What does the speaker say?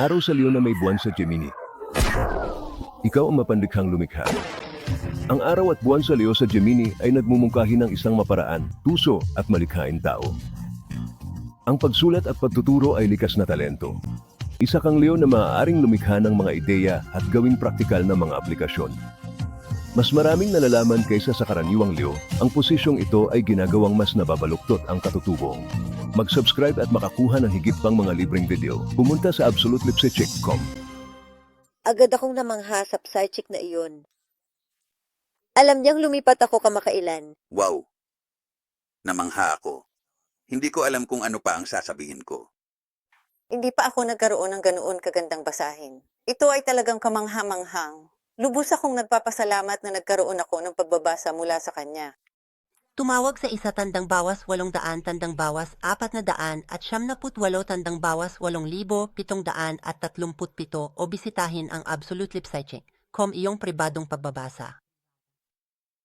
Araw sa Leon na may buwan sa Gemini. Ikaw ang mapanlikhang lumikha. Ang araw at buwan sa Leo sa Gemini ay nagmumungkahi ng isang maparaan, tuso at malikhaing tao. Ang pagsulat at pagtuturo ay likas na talento. Isa kang Leo na maaaring lumikha ng mga ideya at gawing praktikal na mga aplikasyon. Mas maraming nalalaman kaysa sa karaniwang Leo, ang posisyong ito ay ginagawang mas nababaluktot ang katutubo. Mag-subscribe at makakuha ng higit pang mga libreng video. Pumunta sa absolutelipsecheck.com. Agad akong namangha sa psychic na iyon. Alam niyang lumipat ako kamakailan. Wow! Namangha ako. Hindi ko alam kung ano pa ang sasabihin ko. Hindi pa ako nagkaroon ng ganoon kagandang basahin. Ito ay talagang kamangha-manghang. Lubos akong nagpapasalamat na nagkaroon ako ng pagbabasa mula sa kanya. Tumawag sa isa tandang bawas walong daan tandang bawas apat na daan at siyam na put walo tandang bawas walong libo pitong daan at tatlumput pito o bisitahin ang Absolute Lip Psychic, com iyong pribadong pagbabasa.